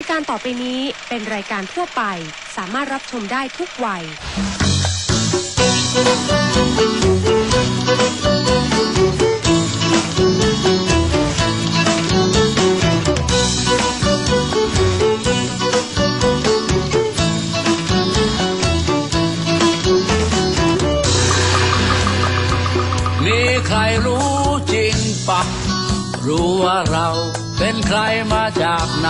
รายการต่อไปนี้เป็นรายการทั่วไป สามารถรับชมได้ทุกวัย มีใครรู้จริงปะรู้ว่าเราเป็นใครมาจากไหน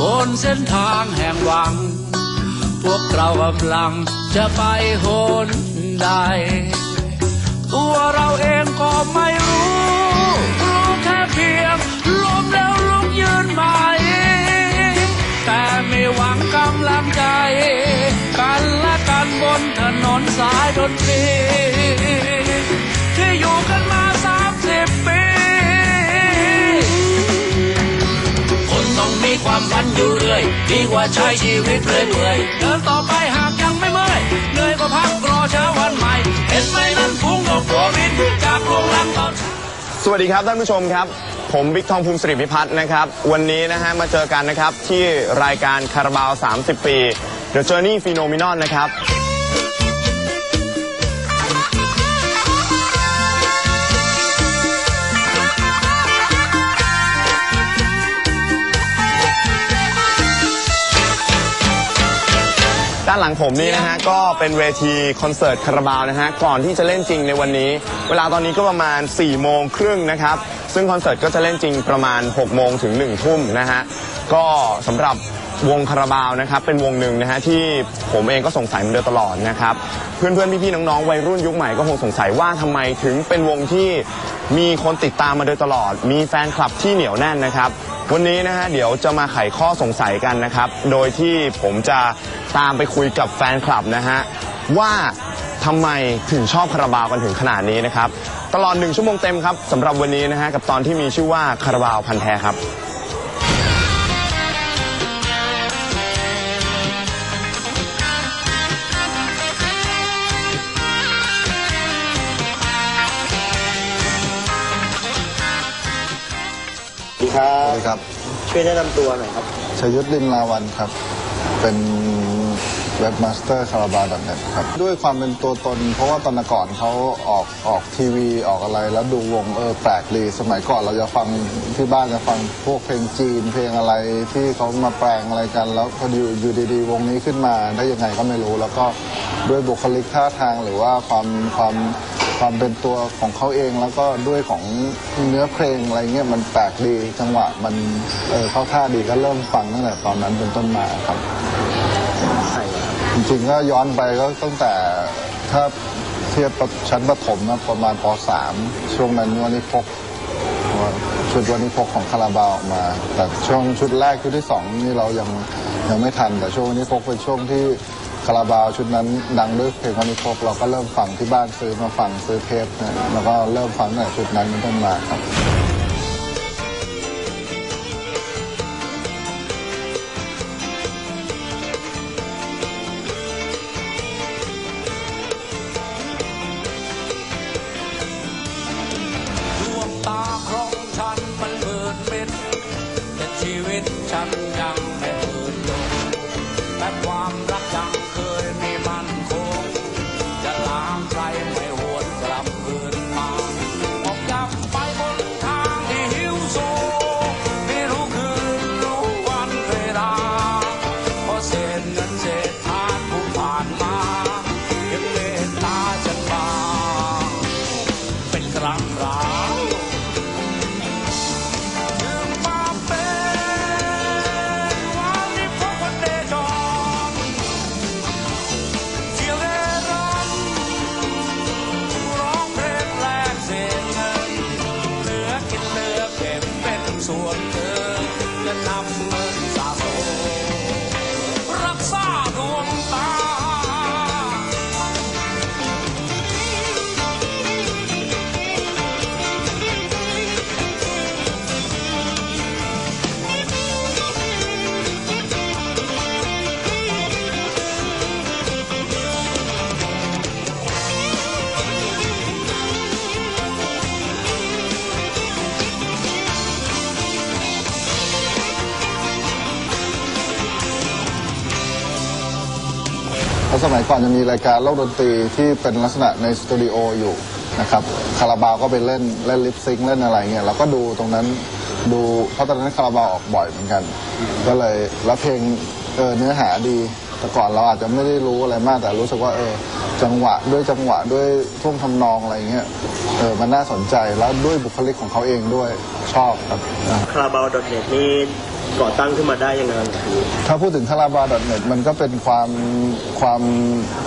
บนเส้นทางแห่งหวัง พวกเรากำลังจะไปหนใด ตัวเราเองก็ไม่รู้ รู้แค่เพียงล้มแล้วลุกยืนใหม่แต่ไม่หวังกำลังใจ กันและกันบนถนนสายดนตรีที่อยู่กันมา ย ดีกว่าใช้ชีวิตเรื่อยเปื่อยเดินต่อไปหากยังไม่เมื่อยเหนื่อยก็พักรอเช้าวันใหม่ เห็นไหมนั่นฟุ้งดอกโควินจากโรงแรมตอนสวัสดีครับท่านผู้ชมครับ ผมบิ๊กทองภูมิสิริพิพัฒน์นะครับ วันนี้นะฮะมาเจอกันนะครับที่รายการคาราบาว 30 ปี The Journey Phenomenon นะครับ ด้านหลังผมนี่นะฮะก็เป็นเวทีคอนเสิร์ตคาราบาวนะฮะก่อนที่จะเล่นจริงในวันนี้ เวลาตอนนี้ก็ประมาณ4ี่โมงครึ่งนะครับซึ่งคอนเสิร์ตก็จะเล่นจริงประมาณ6กโมงถึง1นึ่ทุ่มนะฮะก็สำหรับวงคาราบาวนะครับเป็นวงหนึ่งนะฮะที่ผมเองก็สงสัยมาโดยตลอดนะครับเพื่อนๆพี่ๆน้องๆวัยรุ่นยุคใหม่ก็คงสงสัยว่าทำไมถึงเป็นวงที่มีคนติดตามมาโดยตลอด มีแฟนคลับที่เหนียวแน่นนะครับวันนี้นะฮะเดี๋ยวจะมาไขข้อสงสัยกันนะครับ โดยที่ผมจะ ตามไปคุยกับแฟนคลับนะฮะว่าทำไมถึงชอบคาราบาวกันถึงขนาดนี้นะครับ ตลอดหนึ่งชั่วโมงเต็มครับสำหรับวันนี้นะฮะกับตอนที่มีชื่อว่าคาราบาวพันธุ์แท้ครับ สวัสดีครับสวัสดีครับช่วยแนะนำตัวหน่อยครับ ชยุทธลินลาวันครับ เป็นเว็บมาสเตอร์คาราบาดเน็ตครับ ด้วยความเป็นตัวตน เพราะว่าตอนก่อนเขาออกออกทีวีออกอะไร แล้วดูวงเออแปลกดี สมัยก่อนเราจะฟังที่บ้านจะฟังพวกเพลงจีน เพลงอะไรที่เขามาแปลงอะไรกัน แล้วพอดีอยู่ดีๆ วงนี้ขึ้นมาได้ยังไงก็ไม่รู้ แล้วก็ด้วยบุคลิกท่าทางหรือว่าความความ ความเป็นตัวของเขาเองแล้วก็ด้วยของเนื้อเพลงอะไรเงี้ยมันแปลกดีจังหวะมันเออเข้าท่าดีก็เริ่มฟังตั้งแต่ตอนนั้นเป็นต้นมาครับจริงๆก็ย้อนไปก็ตั้งแต่ถ้าเทียบชั้นประถมนะประมาณป .3 ช่วงนั้นวันนี้พกชุดวันนี้พกของคาราบาวออกมา แต่ช่วงชุดแรกชุดที่สองนี่เรายังยังไม่ทันแต่ช่วงวันนี้พกเป็นช่วงที่ คาราบาวชุดนั้นดังด้วยเพลงวันนี้พกเราก็เริ่มฟังที่บ้านซื้อมาฟังซื้อเทปเนี่ยแล้วก็เริ่มฟังตั้งแต่ชุดนั้นเป็นต้นมาครับชีวิตฉันยังไม่ ราะสมัยก่อนจะมีรายการโลกดนตรีที่เป็นลักษณะในสตูดิโออยู่นะครับคาราบาวก็ไปเล่นเล่นลิปซิงเล่นอะไรเงี้ยเราก็ดูตรงนั้นดูเพราะตอนนั้นคาราบาวออกบ่อยเหมือนกัน ก็เลยแล้วเพลงเออเนื้อหาดีแต่ก่อนเราอาจจะไม่ได้รู้อะไรมากแต่รู้สึกว่าเออจังหวะด้วยจังหวะด้วยท่วงทำนองอะไรเงี้ยเออมันน่าสนใจแล้วด้วยบุคลิกของเขาเองด้วยชอบครับคาราบาวดอทเน็ตนี่ ก่อตั้งขึ้นมาได้ยังไงครับ ถ้าพูดถึงคาราบา .net มันก็เป็นความความ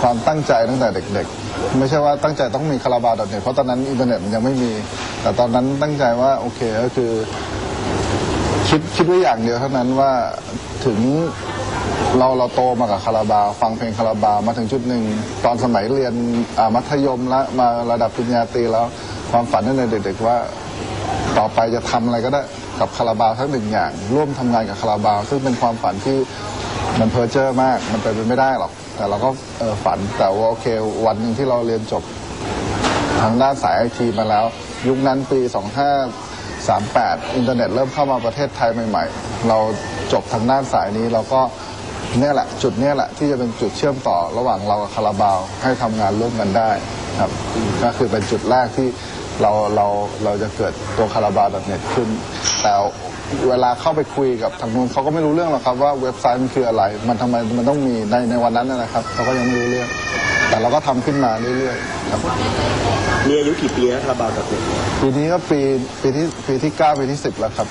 ความตั้งใจตั้งแต่เด็กๆ ไม่ใช่ว่าตั้งใจต้องมีคาราบา .net เพราะตอนนั้นอินเทอร์เน็ตมันยังไม่มี แต่ตอนนั้นตั้งใจว่าโอเคก็คือ คิดคิดไว้อย่างเดียวเท่านั้นว่าถึงเราเราโตมากับคาราบาว ฟังเพลงคาราบาวมาถึงจุดหนึ่งตอนสมัยเรียนอ่ามัธยมแล้วมาระดับปริญญาตรีแล้ว ความฝันตั้งแต่เด็กๆว่า ต่อไปจะทำอะไรก็ได้ กับคาราบาวทั้งหนึ่งอย่าง ร่วมทำงานกับคาราบาว ซึ่งเป็นความฝันที่มันเพอเจอร์มาก มันเป็นไปไม่ได้หรอก แต่เราก็เออฝันแต่ว่าโอเค วันหนึ่งที่เราเรียนจบ ทางด้านสายไอทีมาแล้ว ยุคนั้นปี 2538 อินเทอร์เน็ตเริ่มเข้ามาประเทศไทยใหม่ๆ เราจบทางด้านสายนี้เราก็เนี่ยแหละ จุดเนี้ยแหละที่จะเป็นจุดเชื่อมต่อระหว่างเรากับคาราบาวให้ทำงานร่วมกันได้ครับก็คือเป็นจุดแรกที่ เราเราเราจะเกิดตัวคาราบาวเน็ตขึ้น แต่เวลาเข้าไปคุยกับทางนู้นเขาก็ไม่รู้เรื่องหรอกครับว่าเว็บไซต์มันคืออะไร มันทำไมมันต้องมีในในวันนั้นนะนะครับเขาก็ยังไม่รู้เรื่อง แต่เราก็ทำขึ้นมาเรื่อยๆครับมีอายุกี่ปีแล้วคาราบาวดอทเน็ตปีนี้ก็ปีปีที่ปีที่เก้าปีที่สิบแล้วครับ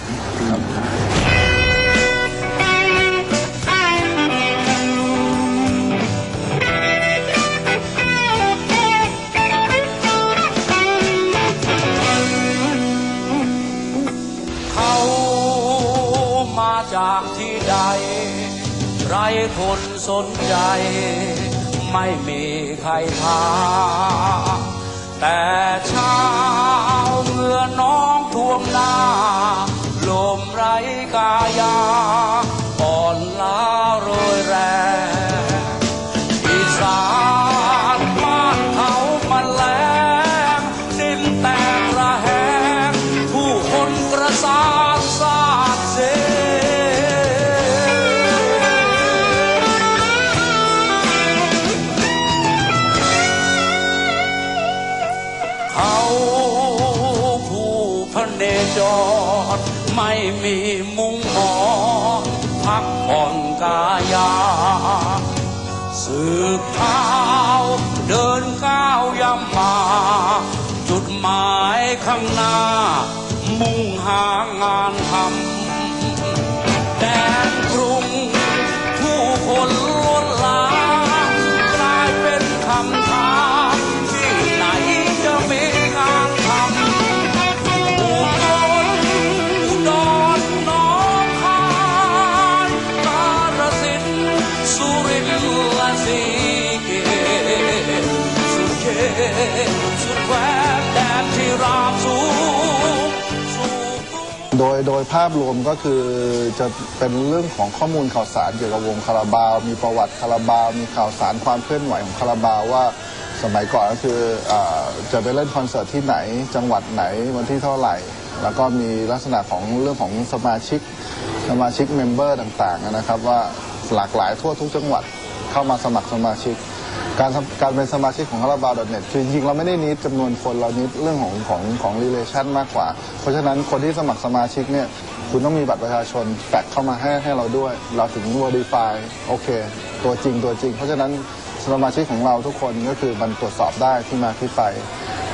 ใด ไรคนสนใจ ไม่มีใครพา แต่เช้าเมื่อน้องท่วมหน้า ลมไรกายา ไม่มีมุ้งหมอพักผ่อนกายา สืบเท้าเดินก้าวย่ำมา จุดหมายข้างหน้า มุ่งหางานทำ โดยโดยภาพรวมก็คือจะเป็นเรื่องของข้อมูลข่าวสารเกี่ยวกับวงคาราบาว มีประวัติคาราบาว มีข่าวสารความเคลื่อนไหวของคาราบาวว่าสมัยก่อนก็คืออจะไปเล่นคอนเสิร์ตที่ไหน จังหวัดไหนวันที่เท่าไหร่ แล้วก็มีลักษณะของเรื่องของสมาชิกสมาชิกเมมเบอร์ต่างๆนะครับว่าหลากหลายทั่วทุกจังหวัดเข้ามาสมัครสมาชิก การทำการเป็นสมาชิกของคาราบาว .net คือจริงๆเราไม่ได้นิดจำนวนคนเรานิดเรื่องของของของ relation มากกว่า เพราะฉะนั้นคนที่สมัครสมาชิกเนี่ยคุณต้องมีบัตรประชาชนแปะเข้ามาให้ให้เราด้วย เราถึง verify โอเค ตัวจริงตัวจริง เพราะฉะนั้นสมาชิกของเราทุกคนก็คือมันตรวจสอบได้ที่มาที่ไป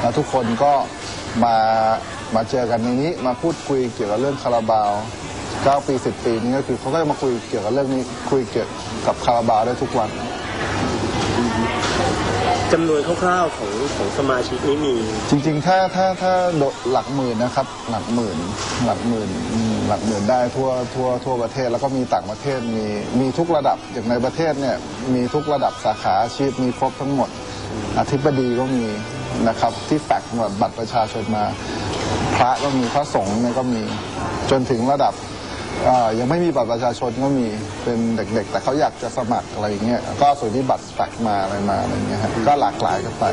แล้วทุกคนก็มามาเจอกันในนี้มาพูดคุยเกี่ยวกับเรื่องคาราบาว9ปี 10 ปีนี้ก็คือเขาก็จะมาคุยเกี่ยวกับเรื่องนี้คุยเกี่ยวกับคาราบาวได้ทุกวัน จำนวนคร่าวๆของของสมาชิกนี้มี จริงๆ ถ้าถ้าถ้าโดหลักหมื่นนะครับ หลักหมื่น หลักหมื่นอืมหลักหมื่นได้ทั่วทั่วทั่วประเทศแล้วก็มีต่างประเทศมีมีทุกระดับอย่างในประเทศเนี่ยมีทุกระดับสาขาอาชีพมีครบทั้งหมด อธิบดีก็มีนะครับที่แฟกซ์บัตรประชาชนมา พระก็มีพระสงฆ์เนี่ยก็มีจนถึงระดับ อ่อยังไม่มีบัตรประชาชนก็มีเป็นเด็กๆ แต่เขาอยากจะสมัครอะไรอย่างเงี้ยก็ส่วนที่บัตรแฟกมาอะไรมาอะไรเงี้ยฮะก็หลากหลายกันไป